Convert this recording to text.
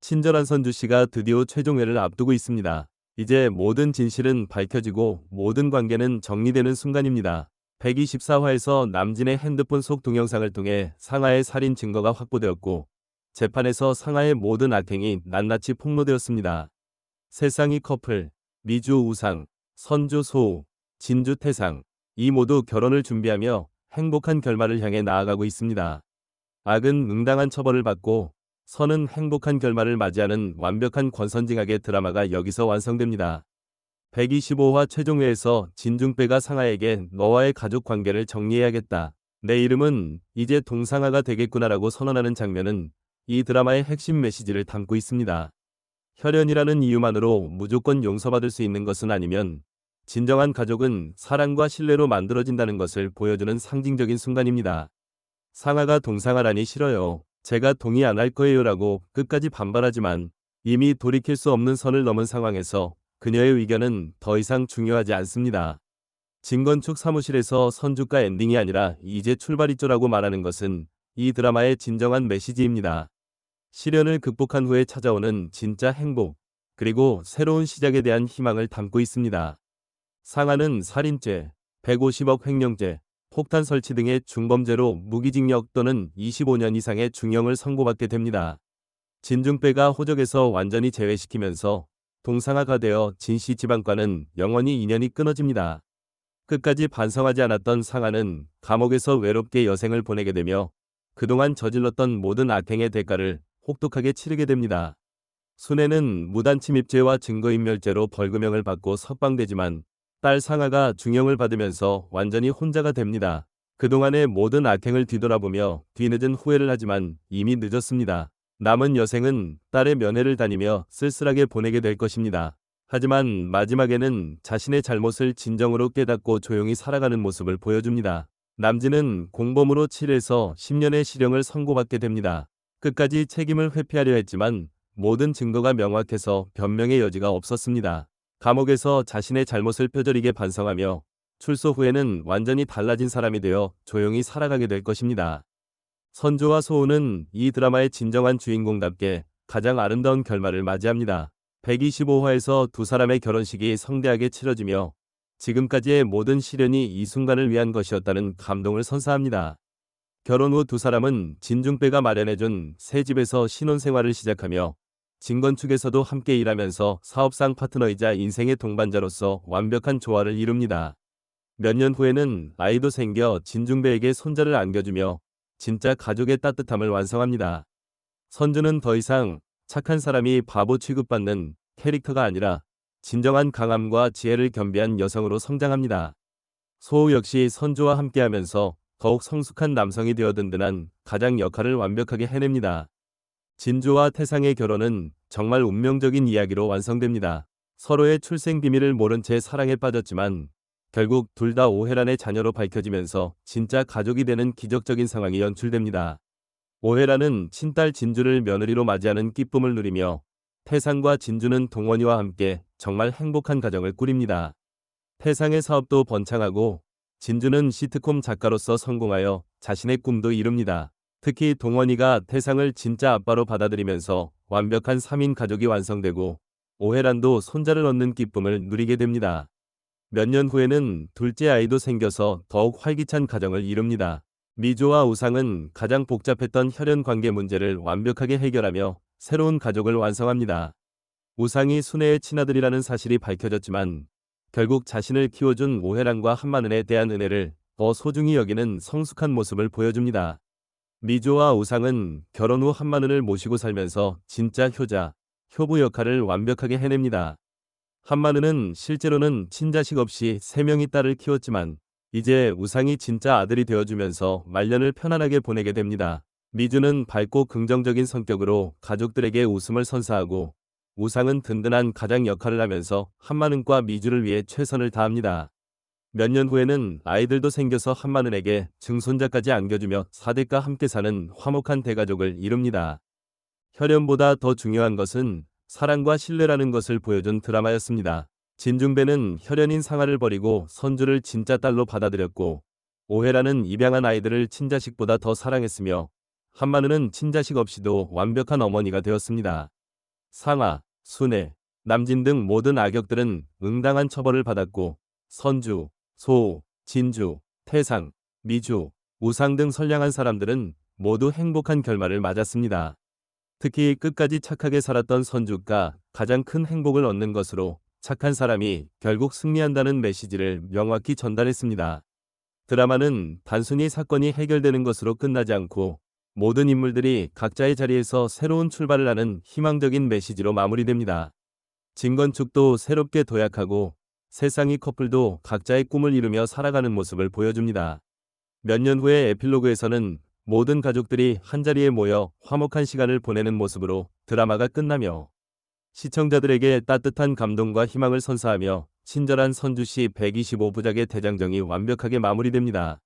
친절한 선주 씨가 드디어 최종회를 앞두고 있습니다. 이제 모든 진실은 밝혀지고 모든 관계는 정리되는 순간입니다. 124화에서 남진의 핸드폰 속 동영상을 통해 상하의 살인 증거가 확보되었고 재판에서 상하의 모든 악행이 낱낱이 폭로되었습니다. 세상이 커플, 미주 우상, 선주 소우, 진주 태상 이 모두 결혼을 준비하며 행복한 결말을 향해 나아가고 있습니다. 악은 응당한 처벌을 받고 선은 행복한 결말을 맞이하는 완벽한 권선징악의 드라마가 여기서 완성됩니다. 125화 최종회에서 진중배가 상하에게 너와의 가족 관계를 정리해야겠다. 내 이름은 이제 동상아가 되겠구나라고 선언하는 장면은 이 드라마의 핵심 메시지를 담고 있습니다. 혈연이라는 이유만으로 무조건 용서받을 수 있는 것은 아니면 진정한 가족은 사랑과 신뢰로 만들어진다는 것을 보여주는 상징적인 순간입니다. 상아가 동상아라니 싫어요. 제가 동의 안 할 거예요라고 끝까지 반발하지만 이미 돌이킬 수 없는 선을 넘은 상황에서 그녀의 의견은 더 이상 중요하지 않습니다. 진건축 사무실에서 선주가 엔딩이 아니라 이제 출발이죠라고 말하는 것은 이 드라마의 진정한 메시지입니다. 시련을 극복한 후에 찾아오는 진짜 행복, 그리고 새로운 시작에 대한 희망을 담고 있습니다. 상하는 살인죄, 150억 횡령죄, 폭탄 설치 등의 중범죄로 무기징역 또는 25년 이상의 중형을 선고받게 됩니다. 진중배가 호적에서 완전히 제외시키면서 동상아가 되어 진씨 집안과는 영원히 인연이 끊어집니다. 끝까지 반성하지 않았던 상아는 감옥에서 외롭게 여생을 보내게 되며 그동안 저질렀던 모든 악행의 대가를 혹독하게 치르게 됩니다. 순애는 무단침입죄와 증거인멸죄로 벌금형을 받고 석방되지만 딸 상아가 중형을 받으면서 완전히 혼자가 됩니다. 그동안의 모든 악행을 뒤돌아보며 뒤늦은 후회를 하지만 이미 늦었습니다. 남은 여생은 딸의 면회를 다니며 쓸쓸하게 보내게 될 것입니다. 하지만 마지막에는 자신의 잘못을 진정으로 깨닫고 조용히 살아가는 모습을 보여줍니다. 남진은 공범으로 7에서 10년의 실형을 선고받게 됩니다. 끝까지 책임을 회피하려 했지만 모든 증거가 명확해서 변명의 여지가 없었습니다. 감옥에서 자신의 잘못을 뼈저리게 반성하며 출소 후에는 완전히 달라진 사람이 되어 조용히 살아가게 될 것입니다. 선조와 소우는 이 드라마의 진정한 주인공답게 가장 아름다운 결말을 맞이합니다. 125화에서 두 사람의 결혼식이 성대하게 치러지며 지금까지의 모든 시련이 이 순간을 위한 것이었다는 감동을 선사합니다. 결혼 후 두 사람은 진중배가 마련해준 새 집에서 신혼생활을 시작하며 진건축에서도 함께 일하면서 사업상 파트너이자 인생의 동반자로서 완벽한 조화를 이룹니다. 몇 년 후에는 아이도 생겨 진중배에게 손자를 안겨주며 진짜 가족의 따뜻함을 완성합니다. 선주는 더 이상 착한 사람이 바보 취급받는 캐릭터가 아니라 진정한 강함과 지혜를 겸비한 여성으로 성장합니다. 소우 역시 선주와 함께하면서 더욱 성숙한 남성이 되어 든든한 가장 역할을 완벽하게 해냅니다. 진주와 태상의 결혼은 정말 운명적인 이야기로 완성됩니다. 서로의 출생 비밀을 모른 채 사랑에 빠졌지만 결국 둘 다 오해란의 자녀로 밝혀지면서 진짜 가족이 되는 기적적인 상황이 연출됩니다. 오해란은 친딸 진주를 며느리로 맞이하는 기쁨을 누리며 태상과 진주는 동원이와 함께 정말 행복한 가정을 꾸립니다. 태상의 사업도 번창하고 진주는 시트콤 작가로서 성공하여 자신의 꿈도 이룹니다. 특히 동원이가 태상을 진짜 아빠로 받아들이면서 완벽한 3인 가족이 완성되고 오해란도 손자를 얻는 기쁨을 누리게 됩니다. 몇 년 후에는 둘째 아이도 생겨서 더욱 활기찬 가정을 이룹니다. 미조와 우상은 가장 복잡했던 혈연 관계 문제를 완벽하게 해결하며 새로운 가족을 완성합니다. 우상이 순애의 친아들이라는 사실이 밝혀졌지만 결국 자신을 키워준 오해란과 한마늘에 대한 은혜를 더 소중히 여기는 성숙한 모습을 보여줍니다. 미조와 우상은 결혼 후 한마늘을 모시고 살면서 진짜 효자, 효부 역할을 완벽하게 해냅니다. 한마늘은 실제로는 친자식 없이 세 명의 딸을 키웠지만 이제 우상이 진짜 아들이 되어주면서 말년을 편안하게 보내게 됩니다. 미주는 밝고 긍정적인 성격으로 가족들에게 웃음을 선사하고 우상은 든든한 가장 역할을 하면서 한마늘과 미주를 위해 최선을 다합니다. 몇 년 후에는 아이들도 생겨서 한마늘에게 증손자까지 안겨주며 사대과 함께 사는 화목한 대가족을 이룹니다. 혈연보다 더 중요한 것은 사랑과 신뢰라는 것을 보여준 드라마였습니다. 진중배는 혈연인 상아를 버리고 선주를 진짜 딸로 받아들였고 오해라는 입양한 아이들을 친자식보다 더 사랑했으며 한마늘은 친자식 없이도 완벽한 어머니가 되었습니다. 상하, 순애, 남진 등 모든 악역들은 응당한 처벌을 받았고 선주, 소, 진주, 태상, 미주, 우상 등 선량한 사람들은 모두 행복한 결말을 맞았습니다. 특히 끝까지 착하게 살았던 선주가 가장 큰 행복을 얻는 것으로 착한 사람이 결국 승리한다는 메시지를 명확히 전달했습니다. 드라마는 단순히 사건이 해결되는 것으로 끝나지 않고 모든 인물들이 각자의 자리에서 새로운 출발을 하는 희망적인 메시지로 마무리됩니다. 진건축도 새롭게 도약하고 세상이 커플도 각자의 꿈을 이루며 살아가는 모습을 보여줍니다. 몇 년 후의 에필로그에서는 모든 가족들이 한자리에 모여 화목한 시간을 보내는 모습으로 드라마가 끝나며 시청자들에게 따뜻한 감동과 희망을 선사하며 친절한 선주시 125부작의 대장정이 완벽하게 마무리됩니다.